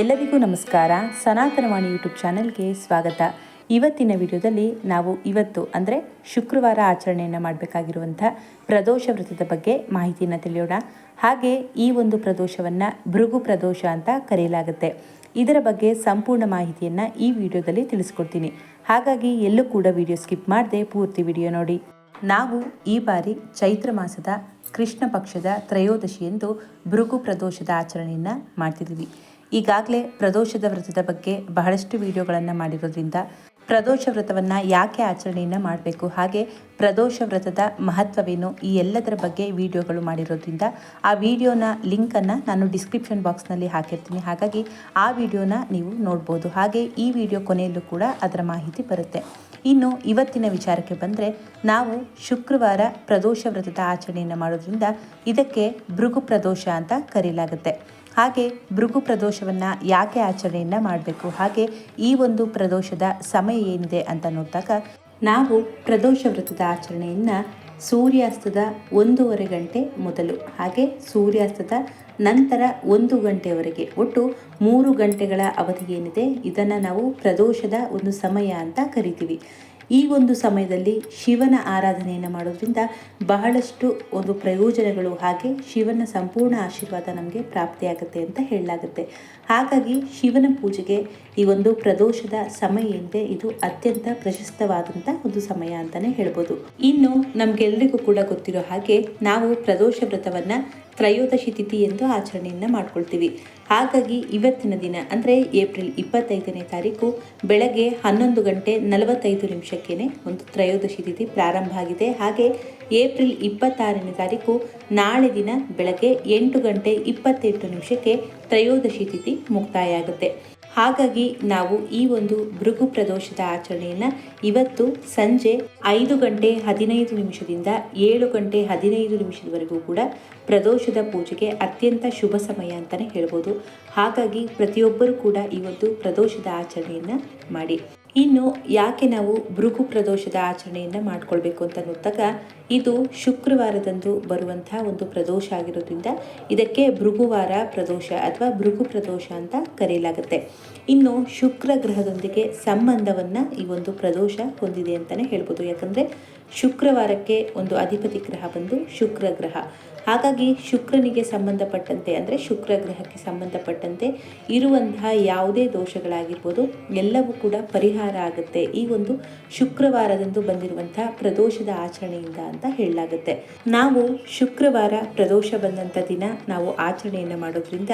ಎಲ್ಲರಿಗೂ ನಮಸ್ಕಾರ. ಸನಾತನವಾಣಿ ಯೂಟ್ಯೂಬ್ ಚಾನೆಲ್ಗೆ ಸ್ವಾಗತ. ಇವತ್ತಿನ ವಿಡಿಯೋದಲ್ಲಿ ನಾವು ಇವತ್ತು, ಅಂದರೆ ಶುಕ್ರವಾರ ಆಚರಣೆಯನ್ನು ಮಾಡಬೇಕಾಗಿರುವಂಥ ಪ್ರದೋಷ ವ್ರತದ ಬಗ್ಗೆ ಮಾಹಿತಿಯನ್ನು ತಿಳಿಯೋಣ. ಹಾಗೆ ಈ ಒಂದು ಪ್ರದೋಷವನ್ನು ಭೃಗು ಪ್ರದೋಷ ಅಂತ ಕರೆಯಲಾಗುತ್ತೆ. ಇದರ ಬಗ್ಗೆ ಸಂಪೂರ್ಣ ಮಾಹಿತಿಯನ್ನು ಈ ವಿಡಿಯೋದಲ್ಲಿ ತಿಳಿಸ್ಕೊಡ್ತೀನಿ. ಹಾಗಾಗಿ ಎಲ್ಲೂ ಕೂಡ ವಿಡಿಯೋ ಸ್ಕಿಪ್ ಮಾಡದೆ ಪೂರ್ತಿ ವಿಡಿಯೋ ನೋಡಿ. ನಾವು ಈ ಬಾರಿ ಚೈತ್ರ ಮಾಸದ ಕೃಷ್ಣ ಪಕ್ಷದ ತ್ರಯೋದಶಿಯಂದು ಭೃಗು ಪ್ರದೋಷದ ಆಚರಣೆಯನ್ನು ಮಾಡ್ತಿದ್ದೀವಿ ಈಗಾಗಲೇ ಪ್ರದೋಷದ ವ್ರತದ ಬಗ್ಗೆ ಬಹಳಷ್ಟು ವಿಡಿಯೋಗಳನ್ನು ಮಾಡಿರೋದ್ರಿಂದ ಪ್ರದೋಷ ವ್ರತವನ್ನು ಯಾಕೆ ಆಚರಣೆಯನ್ನು ಮಾಡಬೇಕು, ಹಾಗೆ ಪ್ರದೋಷ ವ್ರತದ ಮಹತ್ವವೇನು, ಈ ಎಲ್ಲದರ ಬಗ್ಗೆ ವಿಡಿಯೋಗಳು ಮಾಡಿರೋದ್ರಿಂದ ಆ ವಿಡಿಯೋನ ಲಿಂಕನ್ನು ನಾನು ಡಿಸ್ಕ್ರಿಪ್ಷನ್ ಬಾಕ್ಸ್ನಲ್ಲಿ ಹಾಕಿರ್ತೀನಿ. ಹಾಗಾಗಿ ಆ ವಿಡಿಯೋನ ನೀವು ನೋಡ್ಬೋದು. ಹಾಗೆ ಈ ವಿಡಿಯೋ ಕೊನೆಯಲ್ಲೂ ಕೂಡ ಅದರ ಮಾಹಿತಿ ಬರುತ್ತೆ. ಇನ್ನು ಇವತ್ತಿನ ವಿಚಾರಕ್ಕೆ ಬಂದರೆ ನಾವು ಶುಕ್ರವಾರ ಪ್ರದೋಷ ವ್ರತದ ಆಚರಣೆಯನ್ನು ಮಾಡೋದ್ರಿಂದ ಇದಕ್ಕೆ ಭೃಗು ಪ್ರದೋಷ ಅಂತ ಕರೆಯಲಾಗುತ್ತೆ ಹಾಗೆ ಭೃಗು ಪ್ರದೋಷವನ್ನು ಯಾಕೆ ಆಚರಣೆಯನ್ನು ಮಾಡಬೇಕು? ಹಾಗೆ ಈ ಒಂದು ಪ್ರದೋಷದ ಸಮಯ ಏನಿದೆ ಅಂತ ನೋಡಿದಾಗ ನಾವು ಪ್ರದೋಷ ವ್ರತದ ಆಚರಣೆಯನ್ನು ಸೂರ್ಯಾಸ್ತದ ಒಂದೂವರೆ ಗಂಟೆ ಮೊದಲು, ಹಾಗೆ ಸೂರ್ಯಾಸ್ತದ ನಂತರ ಒಂದು ಗಂಟೆಯವರೆಗೆ ಒಟ್ಟು ಮೂರು ಗಂಟೆಗಳ ಅವಧಿ ಏನಿದೆ, ಇದನ್ನು ನಾವು ಪ್ರದೋಷದ ಒಂದು ಸಮಯ ಅಂತ ಕರಿತೀವಿ. ಈ ಒಂದು ಸಮಯದಲ್ಲಿ ಶಿವನ ಆರಾಧನೆಯನ್ನು ಮಾಡೋದ್ರಿಂದ ಬಹಳಷ್ಟು ಒಂದು ಪ್ರಯೋಜನಗಳು ಹಾಗೆ ಶಿವನ ಸಂಪೂರ್ಣ ಆಶೀರ್ವಾದ ನಮಗೆ ಪ್ರಾಪ್ತಿಯಾಗುತ್ತೆ ಅಂತ ಹೇಳಲಾಗುತ್ತೆ. ಹಾಗಾಗಿ ಶಿವನ ಪೂಜೆಗೆ ಈ ಒಂದು ಪ್ರದೋಷದ ಸಮಯ ಎಂದೇ ಇದು ಅತ್ಯಂತ ಪ್ರಶಸ್ತವಾದಂಥ ಒಂದು ಸಮಯ ಅಂತಲೇ ಹೇಳ್ಬೋದು. ಇನ್ನು ನಮಗೆಲ್ಲರಿಗೂ ಕೂಡ ಗೊತ್ತಿರೋ ಹಾಗೆ ನಾವು ಪ್ರದೋಷ ವ್ರತವನ್ನು ತ್ರಯೋದಶಿ ತಿಥಿ ಎಂದು ಆಚರಣೆಯನ್ನು ಮಾಡ್ಕೊಳ್ತೀವಿ. ಹಾಗಾಗಿ ಇವತ್ತಿನ ದಿನ, ಅಂದರೆ ಏಪ್ರಿಲ್ ಇಪ್ಪತ್ತೈದನೇ ತಾರೀಕು ಬೆಳಗ್ಗೆ ಹನ್ನೊಂದು ಗಂಟೆ ನಲವತ್ತೈದು ನಿಮಿಷಕ್ಕೇ ಒಂದು ತ್ರಯೋದಶಿ ತಿಥಿ ಪ್ರಾರಂಭ ಆಗಿದೆ. ಹಾಗೆ ಏಪ್ರಿಲ್ ಇಪ್ಪತ್ತಾರನೇ ತಾರೀಕು ನಾಳೆ ದಿನ ಬೆಳಗ್ಗೆ ಎಂಟು ಗಂಟೆ ಇಪ್ಪತ್ತೆಂಟು ನಿಮಿಷಕ್ಕೆ ತ್ರಯೋದಶಿ ತಿಥಿ ಮುಕ್ತಾಯ ಆಗುತ್ತೆ. ಹಾಗಾಗಿ ನಾವು ಈ ಒಂದು ಭೃಗು ಪ್ರದೋಷದ ಆಚರಣೆಯನ್ನು ಇವತ್ತು ಸಂಜೆ ಐದು ಗಂಟೆ ಹದಿನೈದು ನಿಮಿಷದಿಂದ ಏಳು ಗಂಟೆ ಹದಿನೈದು ನಿಮಿಷದವರೆಗೂ ಕೂಡ ಪ್ರದೋಷದ ಪೂಜೆಗೆ ಅತ್ಯಂತ ಶುಭ ಸಮಯ ಅಂತಲೇ ಹೇಳ್ಬೋದು. ಹಾಗಾಗಿ ಪ್ರತಿಯೊಬ್ಬರೂ ಕೂಡ ಇವತ್ತು ಪ್ರದೋಷದ ಆಚರಣೆಯನ್ನು ಮಾಡಿ. ಇನ್ನು ಯಾಕೆ ನಾವು ಭೃಗು ಪ್ರದೋಷದ ಆಚರಣೆಯನ್ನು ಮಾಡ್ಕೊಳ್ಬೇಕು ಅಂತ ನೋಡಿದಾಗ ಇದು ಶುಕ್ರವಾರದಂದು ಬರುವಂತಹ ಒಂದು ಪ್ರದೋಷ ಆಗಿರೋದ್ರಿಂದ ಇದಕ್ಕೆ ಭೃಗುವಾರ ಪ್ರದೋಷ ಅಥವಾ ಭೃಗು ಪ್ರದೋಷ ಅಂತ ಕರೆಯಲಾಗುತ್ತೆ. ಇನ್ನು ಶುಕ್ರ ಗ್ರಹದೊಂದಿಗೆ ಸಂಬಂಧವನ್ನು ಈ ಒಂದು ಪ್ರದೋಷ ಹೊಂದಿದೆ ಅಂತಲೇ ಹೇಳ್ಬೋದು. ಯಾಕಂದರೆ ಶುಕ್ರವಾರಕ್ಕೆ ಒಂದು ಅಧಿಪತಿ ಗ್ರಹ ಬಂದು ಶುಕ್ರ ಗ್ರಹ. ಹಾಗಾಗಿ ಶುಕ್ರನಿಗೆ ಸಂಬಂಧಪಟ್ಟಂತೆ, ಅಂದರೆ ಶುಕ್ರ ಗ್ರಹಕ್ಕೆ ಸಂಬಂಧಪಟ್ಟಂತೆ ಇರುವಂತಹ ಯಾವುದೇ ದೋಷಗಳಾಗಿರ್ಬೋದು, ಎಲ್ಲವೂ ಕೂಡ ಪರಿಹಾರ ಆಗುತ್ತೆ ಈ ಒಂದು ಶುಕ್ರವಾರದಂದು ಬಂದಿರುವಂತಹ ಪ್ರದೋಷದ ಆಚರಣೆಯಿಂದ ಅಂತ ಹೇಳಲಾಗುತ್ತೆ. ನಾವು ಶುಕ್ರವಾರ ಪ್ರದೋಷ ಬಂದಂಥ ದಿನ ನಾವು ಆಚರಣೆಯನ್ನು ಮಾಡೋದ್ರಿಂದ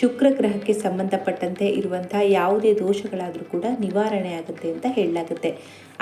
ಶುಕ್ರ ಗ್ರಹಕ್ಕೆ ಸಂಬಂಧಪಟ್ಟಂತೆ ಇರುವಂತಹ ಯಾವುದೇ ದೋಷಗಳಾದರೂ ಕೂಡ ನಿವಾರಣೆ ಆಗುತ್ತೆ ಅಂತ ಹೇಳಲಾಗುತ್ತೆ.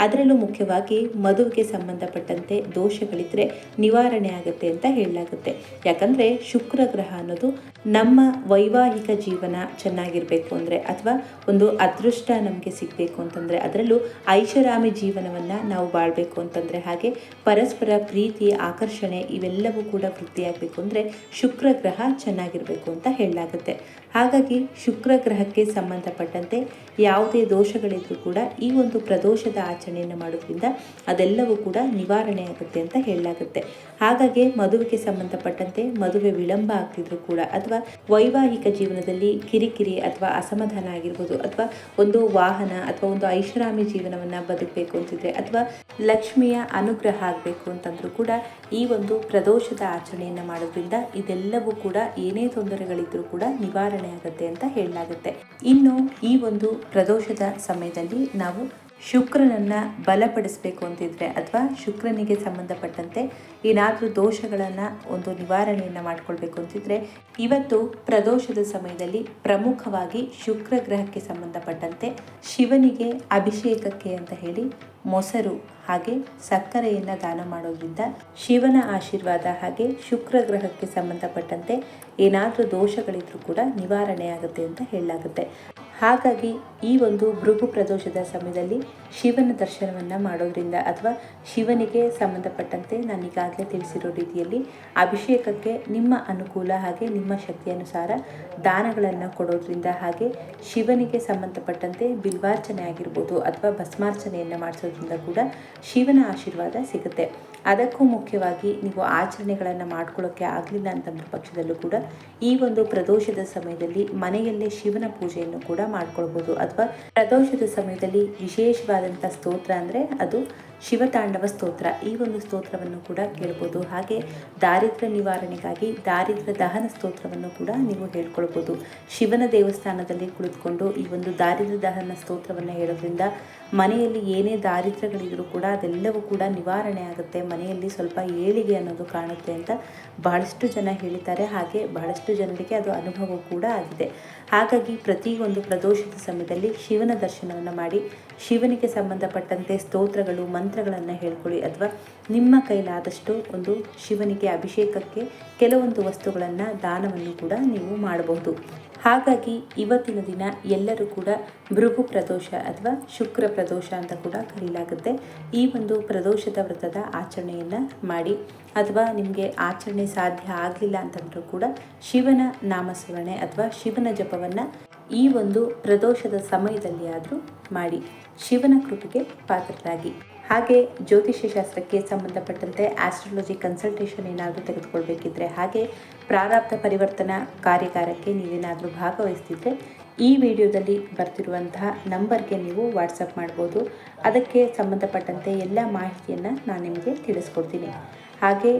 ಅದರಲ್ಲೂ ಮುಖ್ಯವಾಗಿ ಮದುವೆಗೆ ಸಂಬಂಧಪಟ್ಟಂತೆ ದೋಷಗಳಿದ್ರೆ ನಿವಾರಣೆ ಆಗುತ್ತೆ ಅಂತ ಹೇಳಲಾಗುತ್ತೆ. ಯಾಕಂದರೆ ಶುಕ್ರ ಗ್ರಹ ಅನ್ನೋದು ನಮ್ಮ ವೈವಾಹಿಕ ಜೀವನ ಚೆನ್ನಾಗಿರಬೇಕು ಅಂದರೆ ಅಥವಾ ಒಂದು ಅದೃಷ್ಟ ನಮಗೆ ಸಿಗಬೇಕು ಅಂತಂದರೆ ಅದರಲ್ಲೂ ಐಷಾರಾಮಿ ಜೀವನವನ್ನು ನಾವು ಬಾಳ್ಬೇಕು ಅಂತಂದರೆ ಹಾಗೆ ಪರಸ್ಪರ ಪ್ರೀತಿ, ಆಕರ್ಷಣೆ ಇವೆಲ್ಲವೂ ಕೂಡ ವೃತ್ತಿಯಾಗಬೇಕು ಅಂದರೆ ಶುಕ್ರ ಗ್ರಹ ಚೆನ್ನಾಗಿರಬೇಕು ಅಂತ ಹೇಳಲಾಗುತ್ತೆ. ಹಾಗಾಗಿ ಶುಕ್ರ ಗ್ರಹಕ್ಕೆ ಸಂಬಂಧಪಟ್ಟಂತೆ ಯಾವುದೇ ದೋಷಗಳಿದ್ರೂ ಕೂಡ ಈ ಒಂದು ಪ್ರದೋಷದ ಆಚರಣೆಯನ್ನು ಮಾಡೋದ್ರಿಂದ ಅದೆಲ್ಲವೂ ಕೂಡ ನಿವಾರಣೆ ಆಗುತ್ತೆ ಅಂತ ಹೇಳಲಾಗುತ್ತೆ. ಹಾಗಾಗಿ ಮದುವೆಗೆ ಸಂಬಂಧಪಟ್ಟಂತೆ ಮದುವೆ ವಿಳಂಬ ಆಗ್ತಿದ್ರು ಕೂಡ ಅಥವಾ ವೈವಾಹಿಕ ಜೀವನದಲ್ಲಿ ಕಿರಿಕಿರಿ ಅಥವಾ ಅಸಮಾಧಾನ ಆಗಿರ್ಬೋದು ಅಥವಾ ಒಂದು ವಾಹನ ಅಥವಾ ಒಂದು ಐಷಾರಾಮಿ ಜೀವನವನ್ನು ಬದುಕಬೇಕು ಅಂತಿದ್ರೆ ಅಥವಾ ಲಕ್ಷ್ಮಿಯ ಅನುಗ್ರಹ ಆಗಬೇಕು ಅಂತಂದರೂ ಕೂಡ ಈ ಒಂದು ಪ್ರದೋಷದ ಆಚರಣೆಯನ್ನು ಮಾಡೋದ್ರಿಂದ ಇದೆಲ್ಲವೂ ಕೂಡ ಏನೇ ತೊಂದರೆಗಳಿದ್ರೂ ಕೂಡ ನಿವಾರಣೆ ಆಗುತ್ತೆ ಅಂತ ಹೇಳಲಾಗುತ್ತೆ. ಇನ್ನು ಈ ಒಂದು ಪ್ರದೋಷದ ಸಮಯದಲ್ಲಿ ನಾವು ಶುಕ್ರನನ್ನು ಬಲಪಡಿಸಬೇಕು ಅಂತಿದ್ರೆ ಅಥವಾ ಶುಕ್ರನಿಗೆ ಸಂಬಂಧಪಟ್ಟಂತೆ ಏನಾದರೂ ದೋಷಗಳನ್ನು ಒಂದು ನಿವಾರಣೆಯನ್ನು ಮಾಡಿಕೊಳ್ಬೇಕು ಅಂತಿದ್ರೆ ಇವತ್ತು ಪ್ರದೋಷದ ಸಮಯದಲ್ಲಿ ಪ್ರಮುಖವಾಗಿ ಶುಕ್ರ ಗ್ರಹಕ್ಕೆ ಸಂಬಂಧಪಟ್ಟಂತೆ ಶಿವನಿಗೆ ಅಭಿಷೇಕಕ್ಕೆ ಅಂತ ಹೇಳಿ ಮೊಸರು ಹಾಗೆ ಸಕ್ಕರೆಯನ್ನು ದಾನ ಮಾಡೋದ್ರಿಂದ ಶಿವನ ಆಶೀರ್ವಾದ ಹಾಗೆ ಶುಕ್ರ ಗ್ರಹಕ್ಕೆ ಸಂಬಂಧಪಟ್ಟಂತೆ ಏನಾದರೂ ದೋಷಗಳಿದ್ರೂ ಕೂಡ ನಿವಾರಣೆ ಆಗುತ್ತೆ ಅಂತ ಹೇಳಲಾಗುತ್ತೆ. ಹಾಗಾಗಿ ಈ ಒಂದು ಭೃಗು ಪ್ರದೋಷದ ಸಮಯದಲ್ಲಿ ಶಿವನ ದರ್ಶನವನ್ನು ಮಾಡೋದ್ರಿಂದ ಅಥವಾ ಶಿವನಿಗೆ ಸಂಬಂಧಪಟ್ಟಂತೆ ನಾನು ಈಗಾಗಲೇ ತಿಳಿಸಿರೋ ರೀತಿಯಲ್ಲಿ ಅಭಿಷೇಕಕ್ಕೆ ನಿಮ್ಮ ಅನುಕೂಲ ಹಾಗೆ ನಿಮ್ಮ ಶಕ್ತಿಯನುಸಾರ ದಾನಗಳನ್ನು ಕೊಡೋದ್ರಿಂದ ಹಾಗೆ ಶಿವನಿಗೆ ಸಂಬಂಧಪಟ್ಟಂತೆ ಬಿಲ್ವಾರ್ಚನೆ ಆಗಿರ್ಬೋದು ಅಥವಾ ಭಸ್ಮಾರ್ಚನೆಯನ್ನು ಮಾಡಿಸೋದ್ರಿಂದ ಕೂಡ ಶಿವನ ಆಶೀರ್ವಾದ ಸಿಗುತ್ತೆ. ಅದಕ್ಕೂ ಮುಖ್ಯವಾಗಿ ನೀವು ಆಚರಣೆಗಳನ್ನು ಮಾಡ್ಕೊಳ್ಳೋಕ್ಕೆ ಆಗಲಿಲ್ಲ ಅಂತಂದ್ರ ಪಕ್ಷದಲ್ಲೂ ಕೂಡ ಈ ಒಂದು ಪ್ರದೋಷದ ಸಮಯದಲ್ಲಿ ಮನೆಯಲ್ಲೇ ಶಿವನ ಪೂಜೆಯನ್ನು ಕೂಡ ಮಾಡ್ಕೊಳ್ಬೋದು. ಅಥವಾ ಪ್ರದೋಷದ ಸಮಯದಲ್ಲಿ ವಿಶೇಷವಾದಂಥ ಸ್ತೋತ್ರ ಅಂದರೆ ಅದು ಶಿವತಾಂಡವ ಸ್ತೋತ್ರ. ಈ ಒಂದು ಸ್ತೋತ್ರವನ್ನು ಕೂಡ ಕೇಳ್ಬೋದು. ಹಾಗೆ ದಾರಿದ್ರ್ಯ ನಿವಾರಣೆಗಾಗಿ ದಾರಿದ್ರ್ಯ ದಹನ ಸ್ತೋತ್ರವನ್ನು ಕೂಡ ನೀವು ಹೇಳ್ಕೊಳ್ಬೋದು. ಶಿವನ ದೇವಸ್ಥಾನದಲ್ಲಿ ಕುಳಿತುಕೊಂಡು ಈ ಒಂದು ದಾರಿದ್ರ್ಯ ದಹನ ಸ್ತೋತ್ರವನ್ನು ಹೇಳೋದ್ರಿಂದ ಮನೆಯಲ್ಲಿ ಏನೇ ದಾರಿದ್ರ್ಯಗಳಿದ್ರೂ ಕೂಡ ಅದೆಲ್ಲವೂ ಕೂಡ ನಿವಾರಣೆ ಆಗುತ್ತೆ. ಮನೆಯಲ್ಲಿ ಸ್ವಲ್ಪ ಏಳಿಗೆ ಅನ್ನೋದು ಕಾಣುತ್ತೆ ಅಂತ ಬಹಳಷ್ಟು ಜನ ಹೇಳಿದ್ದಾರೆ. ಹಾಗೆ ಬಹಳಷ್ಟು ಜನರಿಗೆ ಅದು ಅನುಭವ ಕೂಡ ಆಗಿದೆ. ಹಾಗಾಗಿ ಪ್ರತಿಯೊಂದು ಪ್ರದೋಷದ ಸಮಯದಲ್ಲಿ ಶಿವನ ದರ್ಶನವನ್ನು ಮಾಡಿ, ಶಿವನಿಗೆ ಸಂಬಂಧಪಟ್ಟಂತೆ ಸ್ತೋತ್ರಗಳು, ಮಂತ್ರಗಳನ್ನು ಹೇಳ್ಕೊಳ್ಳಿ ಅಥವಾ ನಿಮ್ಮ ಕೈಲಾದಷ್ಟು ಒಂದು ಶಿವನಿಗೆ ಅಭಿಷೇಕಕ್ಕೆ ಕೆಲವೊಂದು ವಸ್ತುಗಳನ್ನು ದಾನವನ್ನು ಕೂಡ ನೀವು ಮಾಡಬಹುದು. ಹಾಗಾಗಿ ಇವತ್ತಿನ ದಿನ ಎಲ್ಲರೂ ಕೂಡ ಭೃಗು ಪ್ರದೋಷ ಅಥವಾ ಶುಕ್ರ ಪ್ರದೋಷ ಅಂತ ಕೂಡ ಕರೀಲಾಗುತ್ತೆ. ಈ ಒಂದು ಪ್ರದೋಷದ ವ್ರತದ ಆಚರಣೆಯನ್ನು ಮಾಡಿ ಅಥವಾ ನಿಮಗೆ ಆಚರಣೆ ಸಾಧ್ಯ ಆಗಲಿಲ್ಲ ಅಂತಂದರೂ ಕೂಡ ಶಿವನ ನಾಮಸ್ಮರಣೆ ಅಥವಾ ಶಿವನ ಜಪವನ್ನು ಈ ಒಂದು ಪ್ರದೋಷದ ಸಮಯದಲ್ಲಿ ಆದರೂ ಮಾಡಿ ಶಿವನ ಕೃಪೆಗೆ ಪಾತ್ರರಾಗಿ. ಹಾಗೆ ಜ್ಯೋತಿಷ್ಯ ಶಾಸ್ತ್ರಕ್ಕೆ ಸಂಬಂಧಪಟ್ಟಂತೆ ಆಸ್ಟ್ರಾಲಜಿ ಕನ್ಸಲ್ಟೇಷನ್ ಏನಾದರೂ ತೆಗೆದುಕೊಳ್ಬೇಕಿದ್ರೆ ಹಾಗೆ ಪ್ರಾರಬ್ಧ ಪರಿವರ್ತನಾ ಕಾರ್ಯಕಾರಕ್ಕೆ ನೀವೇನಾದರೂ ಭಾಗವಹಿಸ್ತಿದ್ರೆ ಈ ವಿಡಿಯೋದಲ್ಲಿ ಬರ್ತಿರುವಂತಹ ನಂಬರ್ಗೆ ನೀವು ವಾಟ್ಸಪ್ ಮಾಡ್ಬೋದು. ಅದಕ್ಕೆ ಸಂಬಂಧಪಟ್ಟಂತೆ ಎಲ್ಲ ಮಾಹಿತಿಯನ್ನು ನಾನು ನಿಮಗೆ ತಿಳಿಸ್ಕೊಡ್ತೀನಿ. ಹಾಗೆ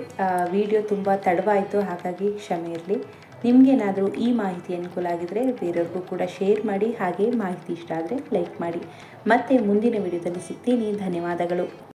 ವಿಡಿಯೋ ತುಂಬ ತಡವಾಯಿತು. ಹಾಗಾಗಿ ಕ್ಷಮೆ ಇರಲಿ. ನಿಮಗೇನಾದರೂ ಈ ಮಾಹಿತಿ ಅನುಕೂಲ ಆಗಿದ್ದರೆ ಬೇರೆಯವ್ರಿಗೂ ಕೂಡ ಶೇರ್ ಮಾಡಿ, ಹಾಗೆ ಮಾಹಿತಿ ಇಷ್ಟ ಆದರೆ ಲೈಕ್ ಮಾಡಿ. ಮತ್ತೆ ಮುಂದಿನ ವಿಡಿಯೋದಲ್ಲಿ ಸಿಗ್ತೀನಿ. ಧನ್ಯವಾದಗಳು.